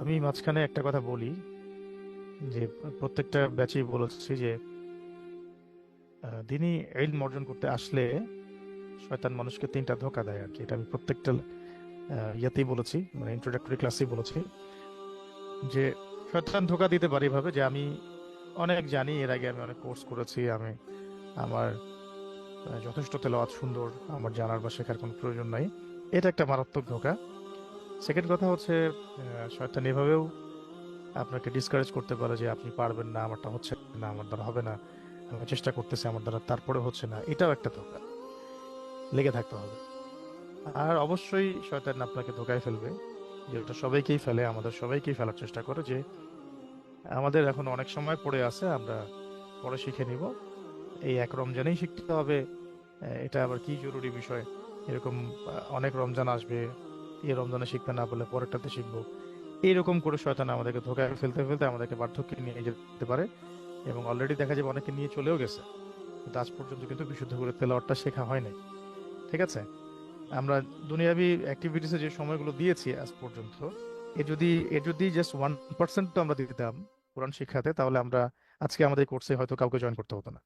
আমি মাঝখানে একটা কথা বলি, যে প্রত্যেকটা ব্যাচেই বলেছি যে দিনই ইলম অর্জন করতে আসলে শয়তান মানুষকে তিনটা ধোঁকা দেয় আর কি। এটা আমি প্রত্যেকটা ইয়েতেই বলেছি মানে ইন্ট্রোডাক্টরি ক্লাসেই বলেছি, যে শয়তান ধোঁকা দিতে পারে এভাবে যে আমি অনেক জানি, এর আগে আমি অনেক কোর্স করেছি, আমি, আমার যথেষ্ট তেলাওয়াত সুন্দর, আমার জানার বা শেখার কোনো প্রয়োজন নাই। এটা একটা মারাত্মক ধোঁকা। সেকেন্ড কথা হচ্ছে শয়তান এভাবেও আপনাকে ডিসকারেজ করতে পারে যে আপনি পারবেন না, আমারটা হচ্ছে না, আমার দ্বারা হবে না, আমি চেষ্টা করতেছি, আমার দ্বারা তারপরে হচ্ছে না। এটাও একটা ধোকা। লেগে থাকতে হবে। আর অবশ্যই শয়তান আপনাকে ধোকায় ফেলবে। যেটা সবাইকেই ফেলে, আমাদের সবাইকেই ফেলার চেষ্টা করে যে আমাদের এখন অনেক সময় পড়ে আছে, আমরা পরে শিখে নিব। এই এক রমজানেই শিখতে হবে। এটা আবার কি জরুরি বিষয়? এরকম অনেক রমজান আসবে। এই রমজানে শিখতে না পারলে পরেরটাতে শিখব। এইরকম করে শয়তান আমাদেরকে ধোকায় ফেলতে ফেলতে আমাদেরকে বার্ধক্যে নিয়ে যেতে পারে এবং অলরেডি দেখা যাবে অনেকে নিয়ে চলেও গেছে। কিন্তু আজ পর্যন্ত কিন্তু বিশুদ্ধ করে তেলাওয়াতটা শেখা হয় নাই ঠিক আছে? আমরা দুনিয়াবি অ্যাক্টিভিটিসে যে সময়গুলো দিয়েছি আজ পর্যন্ত, এ যদি এ যদি জাস্ট ওয়ান পার্সেন্ট তো আমরা দিতাম কোরআন শিক্ষাতে, তাহলে আমরা আজকে আমাদের কোর্সে হয়তো কাউকে জয়েন করতে হতো না।